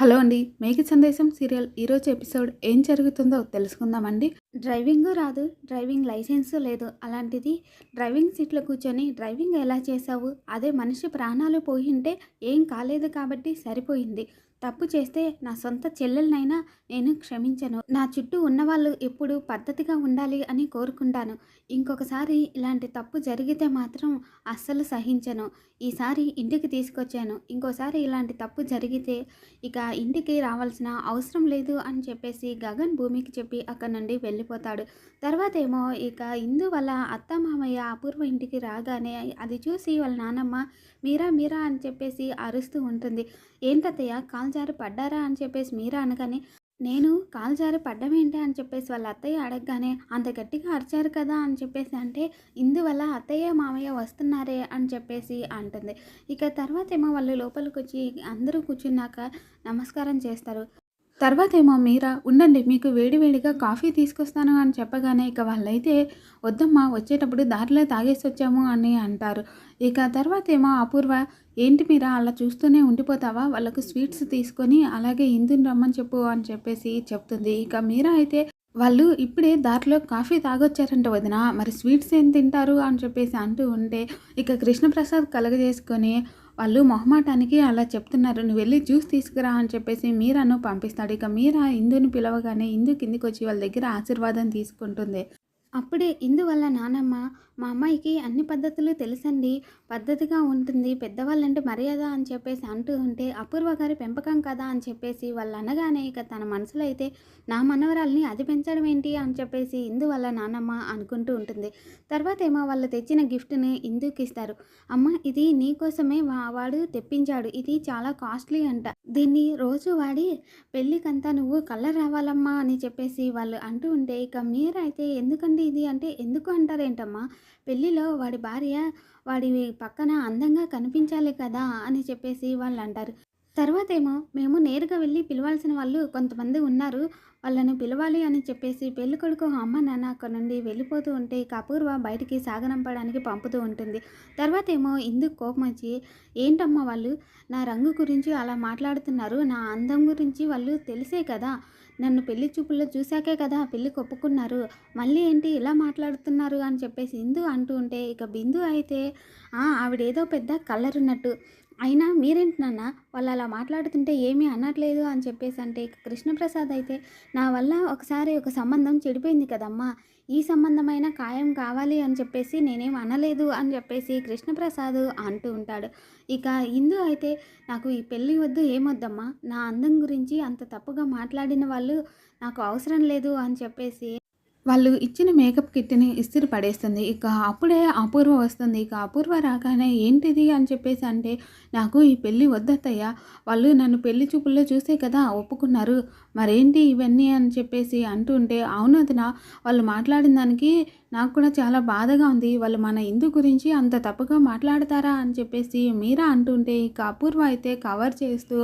Hello అండి మేఘ సందేశం serial ఈరోజు ఎపిసోడ్ ఏం జరుగుతుందో తెలుసుకుందామండి. డ్రైవింగ్ రాదు డ్రైవింగ్ లైసెన్స్ లేదు అలాంటిది డ్రైవింగ్ సీట్లో కూర్చొని డ్రైవింగ్ ఎలా చేసావు అదే మనిషి ప్రాణాలు పోయింటే ఏం కాలేదు కాబట్టి సరిపోయింది. తప్పు చేస్తే నా సొంత చెల్లెలనైనా నేను క్షమించను. నా చుట్టూ ఉన్నవాళ్ళు ఎప్పుడు పద్ధతిగా ఉండాలి అని కోరుకుంటాను. ఇంకొకసారి ఇలాంటి తప్పు జరిగితే మాత్రం అస్సలు సహించను. ఈసారి ఇంటికి తీసుకొచ్చాను. ఇంకోసారి ఇలాంటి తప్పు జరిగితే ఇక ఇంటికి రావాల్సిన అవసరం లేదు అని చెప్పేసి గగన్ భూమికి చెప్పి అక్కడ నుండి వెళ్ళిపోతాడు. తర్వాత ఏమో ఇక ఇందు వల్ల అత్త మామయ్య అపూర్వ ఇంటికి రాగానే అది చూసి వాళ్ళ నానమ్మ మీరా మీరా అని చెప్పేసి అరుస్తూ ఉంటుంది. ఏంటత్తయ్య కాల్ జారి పడ్డారా అని చెప్పేసి మీరా అనగానే నేను కాలు జారి పడ్డమేంటి అని చెప్పేసి వాళ్ళ అత్తయ్య అడగగానే అంత గట్టిగా అరిచారు కదా? అని చెప్పేసి అంటే ఇందువల్ల అత్తయ్య మామయ్య వస్తున్నారే? అని చెప్పేసి అంటుంది. ఇక తర్వాత ఏమో వాళ్ళు లోపలికి వచ్చి అందరూ కూర్చున్నాక నమస్కారం చేస్తారు. తర్వాత ఏమో మీరా ఉండండి మీకు వేడివేడిగా కాఫీ తీసుకొస్తాను అని చెప్పగానే ఇక వాళ్ళైతే వద్దమ్మా వచ్చేటప్పుడు దారిలో తాగేసి వచ్చాము అని అంటారు. ఇక తర్వాత ఏమో అపూర్వ ఏంటి మీరా అలా చూస్తూనే ఉండిపోతావా? వాళ్ళకు స్వీట్స్ తీసుకొని అలాగే ఇందుని రమ్మని చెప్పు అని చెప్పేసి చెప్తుంది. ఇక మీరా అయితే వాళ్ళు ఇప్పుడే దారిలో కాఫీ తాగొచ్చారంట వదిన మరి స్వీట్స్ ఏం తింటారు? అని చెప్పేసి అంటూ ఉంటే ఇక కృష్ణప్రసాద్ కలగజేసుకొని వాళ్ళు మొహమాటానికి అలా చెప్తున్నారు. నువ్వు వెళ్ళి జ్యూస్ తీసుకురా అని చెప్పేసి మీరాను పంపిస్తాడు. ఇక మీరా ఇందుని పిలవగానే ఇందు కిందికి వచ్చి వాళ్ళ దగ్గర ఆశీర్వాదం తీసుకుంటుంది. అప్పుడే ఇందువల్ల నానమ్మ మా అమ్మాయికి అన్ని పద్ధతులు తెలుసండి. పద్ధతిగా ఉంటుంది. పెద్దవాళ్ళంటే మర్యాద అని చెప్పేసి అంటూ ఉంటే అపూర్వ గారి పెంపకం కదా అని చెప్పేసి వాళ్ళు అనగానే ఇక తన మనసులో అయితే నా మనవరాల్ని అది పెంచడం ఏంటి అని చెప్పేసి ఇందువల్ల నానమ్మ అనుకుంటూ ఉంటుంది. తర్వాత ఏమో వాళ్ళు తెచ్చిన గిఫ్ట్ని ఇందుకు ఇస్తారు. అమ్మ ఇది నీకోసమే వాడు తెప్పించాడు. ఇది చాలా కాస్ట్లీ అంట. దీన్ని రోజు వాడి పెళ్ళికంతా నువ్వు కలర్ రావాలమ్మా అని చెప్పేసి వాళ్ళు అంటూ ఉంటే ఇక మీరైతే ఏంటండి ఇది అంటే ఎందుకు అంటారేంటమ్మా? పెళ్ళిలో వాడి భార్య వాడి పక్కన అందంగా కనిపించాలి కదా అని చెప్పేసి వాళ్ళు అంటారు తర్వాత ఏమో మేము నేరుగా వెళ్ళి పిలవాల్సిన వాళ్ళు కొంతమంది ఉన్నారు. వాళ్ళని పిలవాలి అని చెప్పేసి పెళ్ళి కొడుకు అమ్మ నాన్న అక్కడ నుండి వెళ్ళిపోతూ ఉంటే కపూర్వ బయటికి సాగనంపడానికి పంపుతూ ఉంటుంది. తర్వాత ఏమో ఇందుకు కోపం వచ్చి ఏంటమ్మా వాళ్ళు? నా రంగు గురించి అలా మాట్లాడుతున్నారు. నా అందం గురించి వాళ్ళు తెలిసే కదా. నన్ను పెళ్ళి చూపుల్లో చూశాకే కదా పెళ్ళి కొప్పుకున్నారు. మళ్ళీ ఏంటి ఇలా మాట్లాడుతున్నారు? అని చెప్పేసి ఇందు అంటూ ఉంటే ఇక బిందు అయితే ఆవిడేదో పెద్ద కలర్ ఉన్నట్టు అయినా మీరేంటి నాన్న? వాళ్ళు అలా మాట్లాడుతుంటే ఏమీ అనట్లేదు అని చెప్పేసి అంటే ఇక కృష్ణప్రసాద్ అయితే నా వల్ల ఒకసారి ఒక సంబంధం చెడిపోయింది కదమ్మా. ఈ సంబంధమైన ఖాయం కావాలి అని చెప్పేసి నేనేం అనలేదు అని చెప్పేసి కృష్ణప్రసాద్ అంటూ ఉంటాడు. ఇక ఇందు అయితే నాకు ఈ పెళ్ళి వద్దు ఏమొద్దమ్మా? నా అందం గురించి అంత తప్పుగా మాట్లాడిన వాళ్ళు నాకు అవసరం లేదు అని చెప్పేసి వాళ్ళు ఇచ్చిన మేకప్ కిట్ని ఇస్తిరి పడేస్తుంది ఇక అప్పుడే అపూర్వ వస్తుంది. ఇక అపూర్వ రాగానే ఏంటిది? అని చెప్పేసి అంటే నాకు ఈ పెళ్ళి వద్దత్తయ్య. వాళ్ళు నన్ను పెళ్ళి చూపుల్లో చూసే కదా ఒప్పుకున్నారు. మరేంటి ఇవన్నీ? అని చెప్పేసి అంటుంటే అవునదిన వాళ్ళు మాట్లాడిన దానికి నాకు కూడా చాలా బాధగా ఉంది. వాళ్ళు మన ఇందు గురించి అంత తప్పుగా మాట్లాడతారా? అని చెప్పేసి మీరా అంటుంటే ఇక అపూర్వ అయితే కవర్ చేస్తూ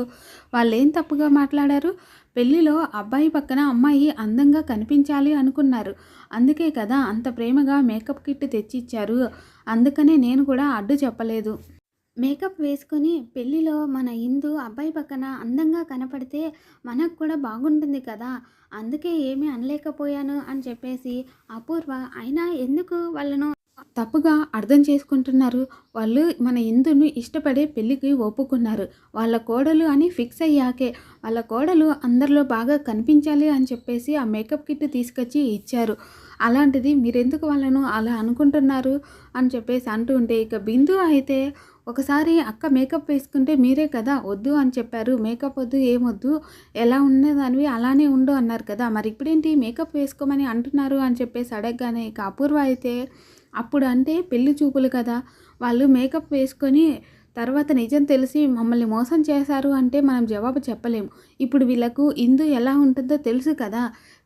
వాళ్ళు ఏం తప్పుగా మాట్లాడారు? పెళ్ళిలో అబ్బాయి పక్కన అమ్మాయి అందంగా కనిపించాలి అనుకున్నారు. అందుకే కదా అంత ప్రేమగా మేకప్ కిట్ తెచ్చిచ్చారు. అందుకనే నేను కూడా అడ్డు చెప్పలేదు. మేకప్ వేసుకొని పెళ్ళిలో మన హిందూ అబ్బాయి పక్కన అందంగా కనపడితే మనకు కూడా బాగుంటుంది కదా. అందుకే ఏమీ అనలేకపోయాను అని చెప్పేసి అపూర్వ అయినా ఎందుకు వాళ్ళను తప్పుగా అర్థం చేసుకుంటున్నారు. వాళ్ళు మన ఇందును ఇష్టపడే పెళ్ళికి ఒప్పుకున్నారు. వాళ్ళ కోడలు అని ఫిక్స్ అయ్యాకే వాళ్ళ కోడలు అందరిలో బాగా కనిపించాలి అని చెప్పేసి ఆ మేకప్ కిట్ తీసుకొచ్చి ఇచ్చారు. అలాంటిది మీరెందుకు వాళ్ళను అలా అనుకుంటున్నారు? అని చెప్పేసి అంటూ ఉంటే ఇక బిందు అయితే ఒకసారి అక్క మేకప్ వేసుకుంటే మీరే కదా వద్దు అని చెప్పారు. మేకప్ వద్దు ఏమొద్దు ఎలా ఉన్నదానివి అలానే ఉండు అన్నారు కదా. మరి ఇప్పుడేంటి మేకప్ వేసుకోమని అంటున్నారు అని చెప్పేసి అడగగానే ఇక అపూర్వ అయితే అప్పుడు అంటే పెళ్ళి చూపులు కదా. వాళ్ళు మేకప్ వేసుకొని తర్వాత నిజం తెలిసి మమ్మల్ని మోసం చేశారు అంటే మనం జవాబు చెప్పలేము. ఇప్పుడు వీళ్ళకు ఇందు ఎలా ఉంటుందో తెలుసు కదా.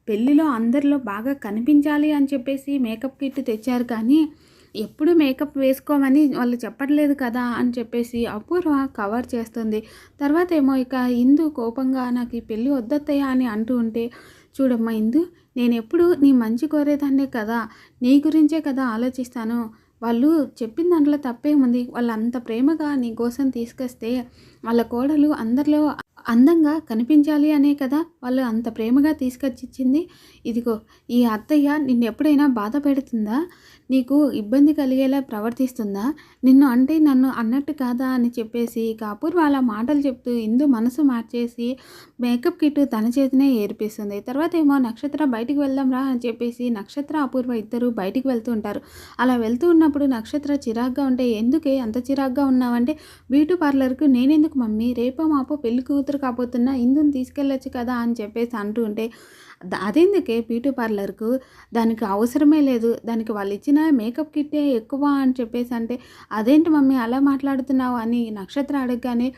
పెళ్ళిలో అందరిలో బాగా కనిపించాలి అని చెప్పేసి మేకప్ కిట్ తెచ్చారు కానీ ఎప్పుడు మేకప్ వేసుకోమని వాళ్ళు చెప్పట్లేదు కదా అని చెప్పేసి అపూర్వ కవర్ చేస్తుంది. తర్వాత ఏమో ఇక ఇందు కోపంగా నాకు ఈ పెళ్ళి వద్దత్తయ్యా అని అంటూ ఉంటే చూడమ్మా ఇందు నేను ఎప్పుడు నీ మంచి కోరేదాన్నే కదా నీ గురించే కదా ఆలోచిస్తాను. వాళ్ళు చెప్పిన దాంట్లో తప్పేముంది? వాళ్ళు అంత ప్రేమగా నీ కోసం తీసుకొస్తే వాళ్ళ కోడలు అందరిలో అందంగా కనిపించాలి అనే కదా వాళ్ళు అంత ప్రేమగా తీసుకొచ్చి ఇచ్చింది ఇదిగో ఈ అత్తయ్య నిన్ను ఎప్పుడైనా బాధ పెడుతుందా? నీకు ఇబ్బంది కలిగేలా ప్రవర్తిస్తుందా? నిన్ను అంటే నన్ను అన్నట్టు కాదా అని చెప్పేసి ఇక అపూర్వ అలా మాటలు చెప్తూ ఇందు మనసు మార్చేసి మేకప్ కిట్ తన చేతినే ఏర్పిస్తుంది. తర్వాత ఏమో నక్షత్ర బయటికి వెళ్దాం రా అని చెప్పేసి నక్షత్ర అపూర్వ ఇద్దరు బయటికి వెళ్తూ ఉంటారు. అలా వెళ్తూ ఉన్నప్పుడు నక్షత్ర చిరాగ్గా ఉంటే ఎందుకే అంత చిరాగ్గా ఉన్నావంటే? బ్యూటీ పార్లర్కు నేనెందుకు మమ్మీ? రేపో మాపో పెళ్ళి కూతురు కాకపోతున్నా ఇందుని తీసుకెళ్ళొచ్చు కదా అని చెప్పేసి అంటూ ఉంటే అదేందుకే బ్యూటీ పార్లర్కు దానికి అవసరమే లేదు దానికి వాళ్ళు ఇచ్చిన మేకప్ కిట్టే ఎక్కువ అని చెప్పేసి అంటే అదేంటి మమ్మీ అలా మాట్లాడుతున్నావు? అని నక్షత్ర అడగగానే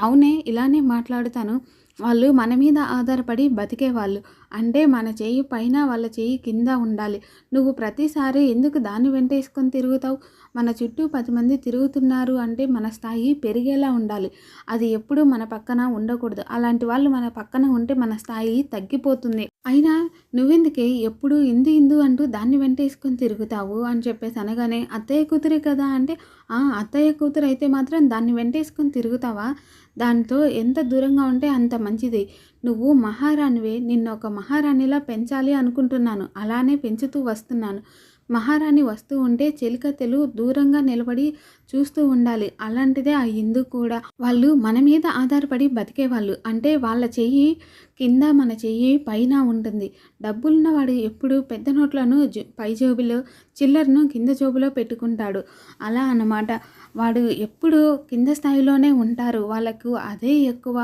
అవునే ఇలానే మాట్లాడుతాను. వాళ్ళు మన మీద ఆధారపడి బతికేవాళ్ళు. అంటే మన చేయి పైన వాళ్ళ చేయి కింద ఉండాలి. నువ్వు ప్రతిసారి ఎందుకు దాన్ని వెంటేసుకొని తిరుగుతావు? మన చుట్టూ పది మంది తిరుగుతున్నారు అంటే మన స్థాయి పెరిగేలా ఉండాలి. అది ఎప్పుడూ మన పక్కన ఉండకూడదు. అలాంటి వాళ్ళు మన పక్కన ఉంటే మన స్థాయి తగ్గిపోతుంది. అయినా నువ్వెందుకే ఎప్పుడు ఇందు ఇందు అంటూ దాన్ని వెంటేసుకొని తిరుగుతావు అని చెప్పేసి అనగానే అత్తయ్య కూతురే కదా అంటే "ఆ, అత్తయ్య కూతురు అయితే మాత్రం దాన్ని వెంటేసుకొని తిరుగుతావా? దాంతో ఎంత దూరంగా ఉంటే అంత మంచిది. నువ్వు మహారాణివే నిన్ను ఒక మహారాణిలా పెంచాలి అనుకుంటున్నాను. అలానే పెంచుతూ వస్తున్నాను. మహారాణి వస్తూ ఉంటే చెలికత్తెలు దూరంగా నిలబడి చూస్తూ ఉండాలి. అలాంటిదే ఆ ఇందు కూడా. వాళ్ళు మన మీద ఆధారపడి బతికేవాళ్ళు. అంటే వాళ్ళ చెయ్యి కింద మన చెయ్యి పైన ఉంటుంది. డబ్బులున్న వాడు ఎప్పుడు పెద్ద నోట్లను పై జోబులో చిల్లరను కింద జోబులో పెట్టుకుంటాడు. అలా అన్నమాట. వాడు ఎప్పుడు కింద స్థాయిలోనే ఉంటారు. వాళ్ళకు అదే ఎక్కువ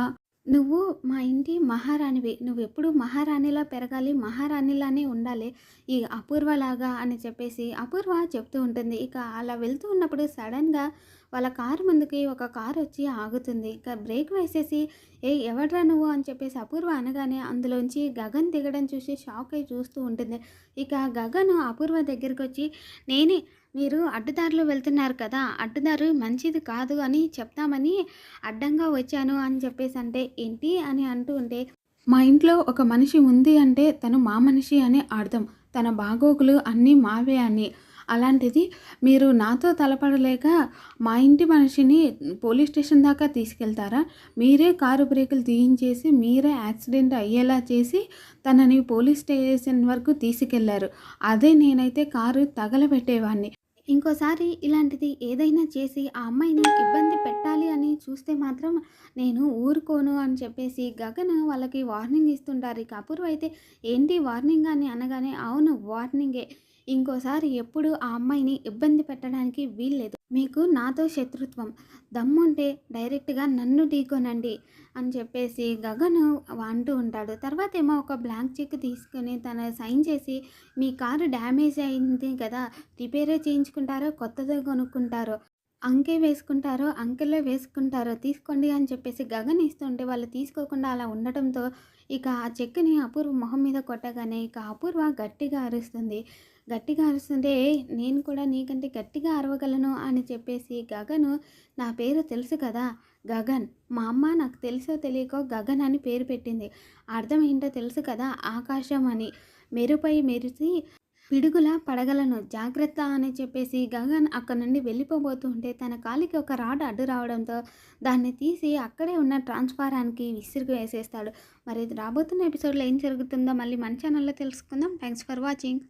నువ్వు మా ఇంటి మహారాణివి. నువ్వు ఎప్పుడు మహారాణిలా పెరగాలి మహారాణిలానే ఉండాలి. ఈ అపూర్వలాగా అని చెప్పేసి అపూర్వ చెప్తూ ఉంటుంది. ఇక అలా వెళ్తూ ఉన్నప్పుడు సడన్గా వాళ్ళ కారు ముందుకి ఒక కారు వచ్చి ఆగుతుంది. ఇక బ్రేక్ వేసేసి ఏ ఎవడ్రా నువ్వు? అని చెప్పేసి అపూర్వ అనగానే అందులోంచి గగన్ దిగడం చూసి షాక్ అయి చూస్తూ ఉంటుంది. ఇక గగన్ అపూర్వ దగ్గరికి వచ్చి నేనే మీరు అడ్డుదారులు వెళ్తున్నారు కదా అడ్డుదారు మంచిది కాదు అని చెప్తామని అడ్డంగా వచ్చాను అని చెప్పేసి అంటే ఏంటి అని అంటూ ఉంటే మా ఇంట్లో ఒక మనిషి ఉంది అంటే తను మా మనిషి అని అర్థం. తన బాగోగులు అన్నీ మావే అని. అలాంటిది మీరు నాతో తలపడలేక మా ఇంటి మనిషిని పోలీస్ స్టేషన్ దాకా తీసుకెళ్తారా? మీరే కారు బ్రేకులు తీయించేసి మీరే యాక్సిడెంట్ అయ్యేలా చేసి తనని పోలీస్ స్టేషన్ వరకు తీసుకెళ్ళారు. అదే నేనైతే కారు తగలబెట్టేవాడిని ఇంకోసారి ఇలాంటిది ఏదైనా చేసి ఆ అమ్మాయిని ఇబ్బంది పెట్టాలి అని చూస్తే మాత్రం నేను ఊరుకోను అని చెప్పేసి గగన్ వాళ్ళకి వార్నింగ్ ఇస్తుంటారు. ఇక అపూర్వ అయితే ఏంటి వార్నింగ్ అని అనగానే అవును వార్నింగే ఇంకోసారి ఎప్పుడు ఆ అమ్మాయిని ఇబ్బంది పెట్టడానికి వీల్లేదు. మీకు నాతో శత్రుత్వం. దమ్ముంటే డైరెక్ట్గా నన్ను ఢీకొనండి అని చెప్పేసి గగన్ అంటూ ఉంటాడు. తర్వాత ఏమో ఒక బ్లాంక్ చెక్ తీసుకొని తన సైన్ చేసి మీ కారు డ్యామేజ్ అయింది కదా రిపేరే చేయించుకుంటారో కొత్తదో కొనుక్కుంటారో అంకే వేసుకుంటారో అంకెలో వేసుకుంటారో తీసుకోండి అని చెప్పేసి గగన్ ఇస్తుంటే వాళ్ళు తీసుకోకుండా అలా ఉండటంతో ఇక ఆ చెక్కుని అపూర్వ మొహం మీద కొట్టగానే ఇక అపూర్వ గట్టిగా అరుస్తుంది. గట్టిగా అరుస్తుంటే నేను కూడా నీకంటే గట్టిగా అరవగలను అని చెప్పేసి గగను నా పేరు తెలుసు కదా గగన్. మా అమ్మ నాకు తెలుసో తెలియకో గగన్ అని పేరు పెట్టింది. అర్థం ఏంటో తెలుసు కదా ఆకాశం అని. మెరుపై మెరిసి పిడుగుల పడగలను. జాగ్రత్త అని చెప్పేసి గగన్ అక్కడ నుండి వెళ్ళిపోబోతూ ఉంటే తన కాలికి ఒక రాడ్ అడ్డు రావడంతో దాన్ని తీసి అక్కడే ఉన్న ట్రాన్స్ఫారానికి విసిరుగు వేసేస్తాడు మరి రాబోతున్న ఎపిసోడ్లో ఏం జరుగుతుందో మళ్ళీ మన ఛానల్లో తెలుసుకుందాం. Thanks for watching.